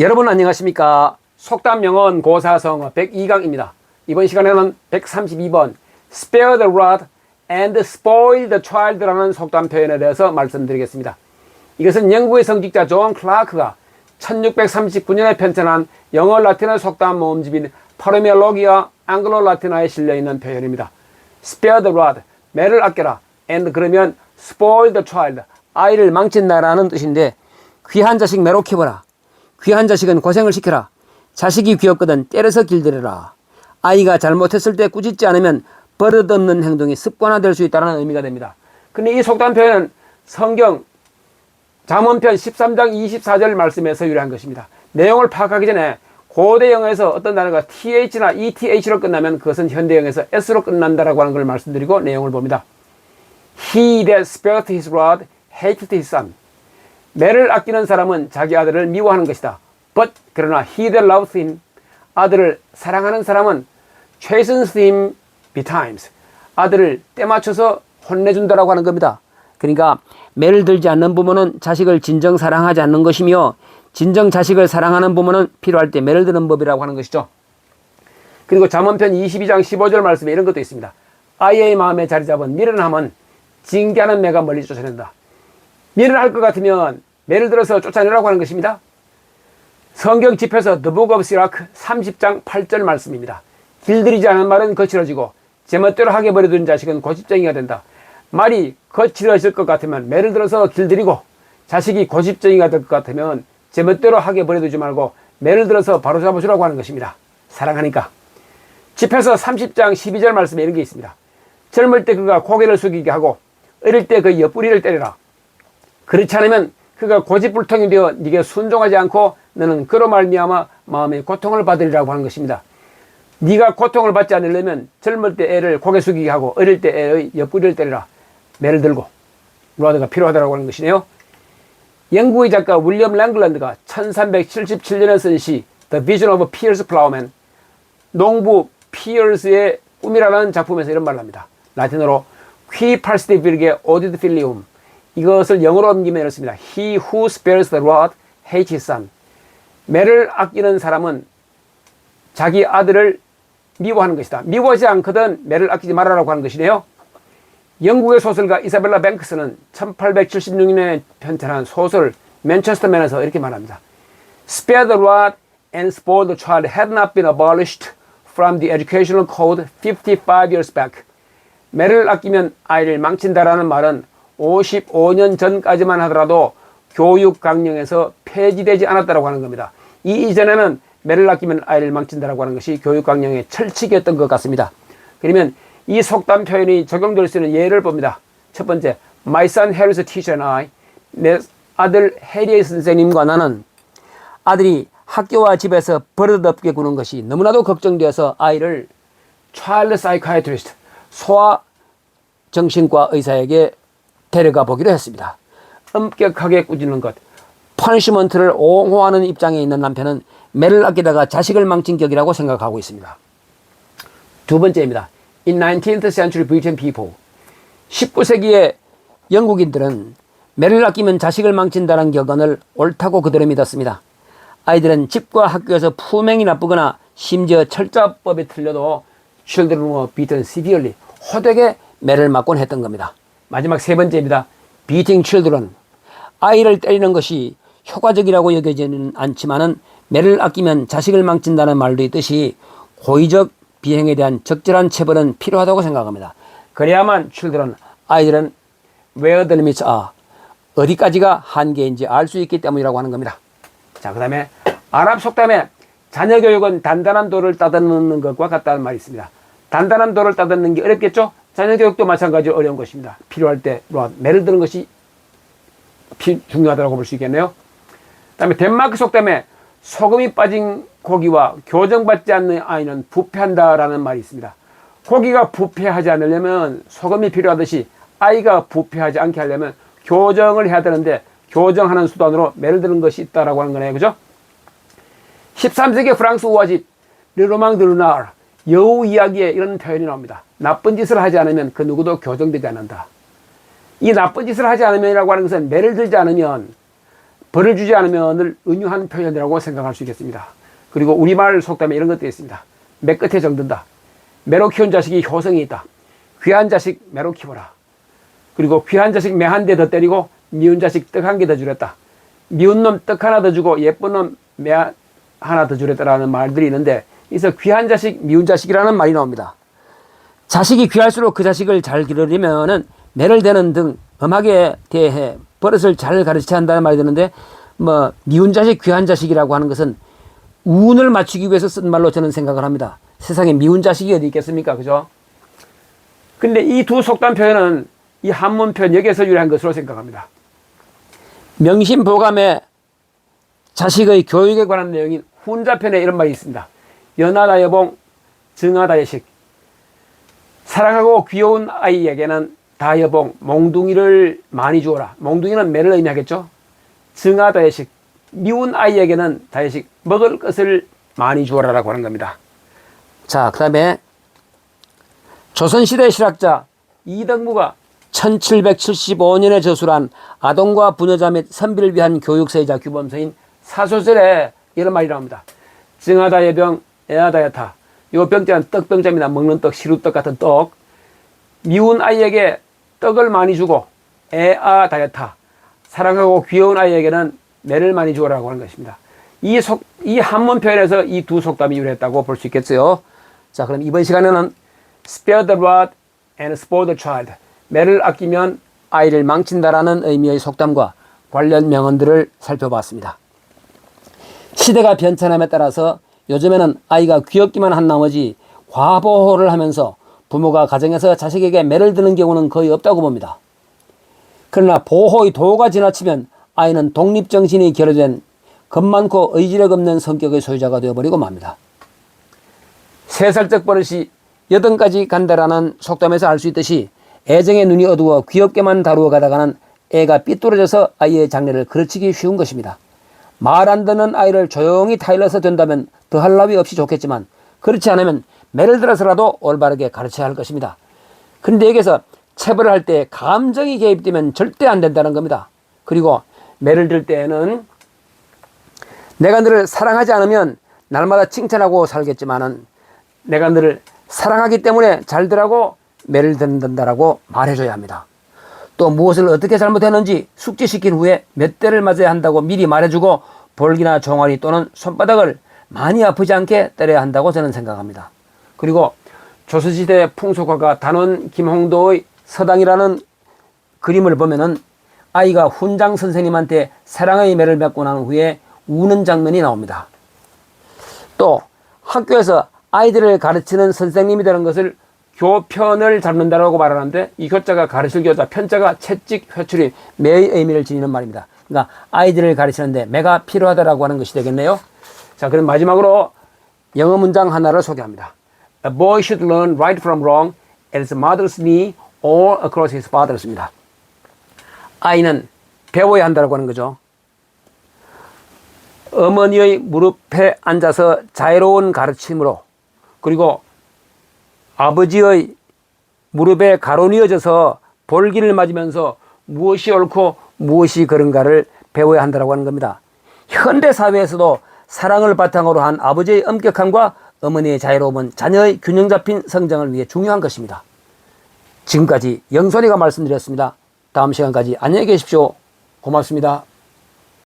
여러분 안녕하십니까? 속담 영어 고사성어 102강입니다. 이번 시간에는 132번 spare the rod and spoil the child라는 속담 표현에 대해서 말씀드리겠습니다. 이것은 영국의 성직자 존 클라크가 1639년에 편찬한 영어 라틴어 속담 모음집인 파르멜로기아 앙글로 라틴어에 실려있는 표현입니다. Spare the rod 매를 아껴라 and 그러면 spoil the child 아이를 망친다라는 뜻인데 귀한 자식 매로 키워라 귀한 자식은 고생을 시켜라. 자식이 귀엽거든 때려서 길들여라. 아이가 잘못했을 때 꾸짖지 않으면 버릇없는 행동이 습관화될 수 있다는 의미가 됩니다. 근데 이 속담 표현은 성경 잠언편 13장 24절 말씀에서 유래한 것입니다. 내용을 파악하기 전에 고대 영어에서 어떤 단어가 th나 eth로 끝나면 그것은 현대 영어에서 s로 끝난다라고 하는 걸 말씀드리고 내용을 봅니다. He that spared his rod hated his son. 매를 아끼는 사람은 자기 아들을 미워하는 것이다. But 그러나 he that loves him 아들을 사랑하는 사람은 chastens him betimes 아들을 때 맞춰서 혼내준다라고 하는 겁니다. 그러니까 매를 들지 않는 부모는 자식을 진정 사랑하지 않는 것이며 진정 자식을 사랑하는 부모는 필요할 때 매를 드는 법이라고 하는 것이죠. 그리고 잠언편 22장 15절 말씀에 이런 것도 있습니다. 아이의 마음에 자리 잡은 미련함은 징계하는 매가 멀리 쫓아낸다. 미련할 것 같으면 매를 들어서 쫓아내라고 하는 것입니다. 성경 집에서 The Book of Sirach 30장 8절 말씀입니다. 길들이지 않은 말은 거칠어지고 제멋대로 하게 버려둔 자식은 고집쟁이가 된다. 말이 거칠어질 것 같으면 매를 들어서 길들이고 자식이 고집쟁이가 될 것 같으면 제멋대로 하게 버려두지 말고 매를 들어서 바로 잡아주라고 하는 것입니다. 사랑하니까. 집에서 30장 12절 말씀에 이런 게 있습니다. 젊을 때 그가 고개를 숙이게 하고 어릴 때 그 옆구리를 때려라. 그렇지 않으면 그가 고집불통이 되어 네게 순종하지 않고 너는 그로 말미암아 마음의 고통을 받으리라고 하는 것입니다. 네가 고통을 받지 않으려면 젊을 때 애를 고개 숙이게 하고 어릴 때 애의 옆구리를 때리라. 매를 들고 로드가 필요하다고 하는 것이네요. 영국의 작가 윌리엄 랭글랜드가 1377년에 쓴 시 The Vision of Piers Plowman 농부 피어스의 꿈이라는 작품에서 이런 말을 합니다. 라틴어로 Qui parsti virge odit filium 이것을 영어로 옮기면 이렇습니다. He who spares the rod hates his son. 매를 아끼는 사람은 자기 아들을 미워하는 것이다. 미워하지 않거든 매를 아끼지 말아라고 하는 것이네요. 영국의 소설가 이사벨라 뱅크스는 1876년에 편찬한 소설 맨체스터맨에서 이렇게 말합니다. Spare the rod and spoil the child had not been abolished from the educational code 55 years back. 매를 아끼면 아이를 망친다라는 말은 55년 전까지만 하더라도 교육 강령에서 폐지되지 않았다고 하는 겁니다. 이 이전에는 매를 아끼면 아이를 망친다라고 하는 것이 교육 강령의 철칙이었던 것 같습니다. 그러면 이 속담 표현이 적용될 수 있는 예를 봅니다. 첫 번째, My son Harry's teacher and I, 내 아들 해리의 선생님과 나는 아들이 학교와 집에서 버릇없게 구는 것이 너무나도 걱정되어서 아이를 child psychiatrist, 소아 정신과 의사에게 데려가 보기로 했습니다. 엄격하게 꾸짖는 것, 퍼니시먼트를 옹호하는 입장에 있는 남편은 매를 아끼다가 자식을 망친 격이라고 생각하고 있습니다. 두 번째입니다. In 19th century Britain people. 19세기의 영국인들은 매를 아끼면 자식을 망친다는 격언을 옳다고 그대로 믿었습니다. 아이들은 집과 학교에서 품행이 나쁘거나 심지어 철자법에 틀려도 children were beaten severely. 호되게 매를 맞곤 했던 겁니다. 마지막 세 번째입니다. beating children. 아이를 때리는 것이 효과적이라고 여겨지는 않지만은 매를 아끼면 자식을 망친다는 말도 있듯이 고의적 비행에 대한 적절한 처벌은 필요하다고 생각합니다. 그래야만 children, 아이들은 where the limits are, 어디까지가 한계인지 알 수 있기 때문이라고 하는 겁니다. 자, 그 다음에 아랍 속담에 자녀 교육은 단단한 돌을 따듬는 것과 같다는 말이 있습니다. 단단한 돌을 따듬는 게 어렵겠죠? 자녀 교육도 마찬가지로 어려운 것입니다. 필요할 때 매를 드는 것이 피, 중요하다고 볼 수 있겠네요. 그다음에 덴마크 속담에 소금이 빠진 고기와 교정받지 않는 아이는 부패한다라는 말이 있습니다. 고기가 부패하지 않으려면 소금이 필요하듯이 아이가 부패하지 않게 하려면 교정을 해야 되는데 교정하는 수단으로 매를 드는 것이 있다라고 하는 거네요. 그죠? 13세기 프랑스 우화집 르로망 드루나르 여우 이야기에 이런 표현이 나옵니다. 나쁜 짓을 하지 않으면 그 누구도 교정되지 않는다. 이 나쁜 짓을 하지 않으면이라고 하는 것은 매를 들지 않으면 벌을 주지 않으면 늘 은유한 표현이라고 생각할 수 있겠습니다. 그리고 우리말 속담에 이런 것도 있습니다. 매 끝에 정든다. 매로 키운 자식이 효성이 있다. 귀한 자식 매로 키워라. 그리고 귀한 자식 매 한 대 더 때리고 미운 자식 떡 한 개 더 주랬다. 미운 놈 떡 하나 더 주고 예쁜 놈 매 하나 더 주랬다라는 말들이 있는데 그래서 귀한 자식, 미운 자식이라는 말이 나옵니다. 자식이 귀할수록 그 자식을 잘 기르려면은 매를 대는 등 엄하게 대해 버릇을 잘 가르쳐야 한다는 말이 드는데 뭐 미운 자식, 귀한 자식이라고 하는 것은 운을 맞추기 위해서 쓴 말로 저는 생각을 합니다. 세상에 미운 자식이 어디 있겠습니까? 그죠? 근데 이 두 속담 표현은 이 한문 여기에서 유래한 것으로 생각합니다. 명심보감에 자식의 교육에 관한 내용인 훈자편에 이런 말이 있습니다. 연하다 여봉, 증하다 여식. 사랑하고 귀여운 아이에게는 다 여봉, 몽둥이를 많이 주어라. 몽둥이는 매를 의미하겠죠? 증하다 여식. 미운 아이에게는 다 여식, 먹을 것을 많이 주어라 라고 하는 겁니다. 자, 그 다음에 조선시대 실학자 이덕무가 1775년에 저술한 아동과 부녀자 및 선비를 위한 교육서이자 규범서인 사소설에 이런 말이 나옵니다. 증하다 예병, 애하다 여타. 요 병자는 떡병자입니다. 먹는 떡, 시루떡 같은 떡. 미운 아이에게 떡을 많이 주고 애아 다이어타 사랑하고 귀여운 아이에게는 매를 많이 주어라고 하는 것입니다. 이 속, 이 한문 표현에서 이 두 속담이 유래했다고 볼 수 있겠어요. 자, 그럼 이번 시간에는 spare the rod and spoil the child. 매를 아끼면 아이를 망친다라는 의미의 속담과 관련 명언들을 살펴봤습니다. 시대가 변천함에 따라서 요즘에는 아이가 귀엽기만 한 나머지 과보호를 하면서 부모가 가정에서 자식에게 매를 드는 경우는 거의 없다고 봅니다. 그러나 보호의 도가 지나치면 아이는 독립정신이 결여된 겁 많고 의지력 없는 성격의 소유자가 되어버리고 맙니다. 세 살적 버릇이 여든까지 간다라는 속담에서 알 수 있듯이 애정의 눈이 어두워 귀엽게만 다루어 가다가는 애가 삐뚤어져서 아이의 장래를 그르치기 쉬운 것입니다. 말 안 듣는 아이를 조용히 타일러서 된다면 더할 나위 없이 좋겠지만 그렇지 않으면 매를 들어서라도 올바르게 가르쳐야 할 것입니다. 그런데 여기서 체벌을 할 때 감정이 개입되면 절대 안 된다는 겁니다. 그리고 매를 들 때에는 내가 너를 사랑하지 않으면 날마다 칭찬하고 살겠지만은 내가 너를 사랑하기 때문에 잘들라고 매를 듣는다라고 말해줘야 합니다. 또 무엇을 어떻게 잘못했는지 숙지시킨 후에 몇 대를 맞아야 한다고 미리 말해주고 볼기나 종아리 또는 손바닥을 많이 아프지 않게 때려야 한다고 저는 생각합니다. 그리고 조선시대 풍속화가 단원 김홍도의 서당이라는 그림을 보면은 아이가 훈장 선생님한테 사랑의 매를 맺고 난 후에 우는 장면이 나옵니다. 또 학교에서 아이들을 가르치는 선생님이 되는 것을 교편을 잡는다라고 말하는데 이 교자가 가르칠 교자, 편자가 채찍, 회출이 매의 의미를 지니는 말입니다. 그러니까 아이들을 가르치는데 매가 필요하다라고 하는 것이 되겠네요. 자, 그럼 마지막으로 영어 문장 하나를 소개합니다. A boy should learn right from wrong at his mother's knee or across his father's입니다. 아이는 배워야 한다고 하는 거죠. 어머니의 무릎에 앉아서 자유로운 가르침으로 그리고 아버지의 무릎에 가로뉘어져서 볼기를 맞으면서 무엇이 옳고 무엇이 그른가를 배워야 한다고 하는 겁니다. 현대 사회에서도 사랑을 바탕으로 한 아버지의 엄격함과 어머니의 자유로움은 자녀의 균형 잡힌 성장을 위해 중요한 것입니다. 지금까지 영선이가 말씀드렸습니다. 다음 시간까지 안녕히 계십시오. 고맙습니다.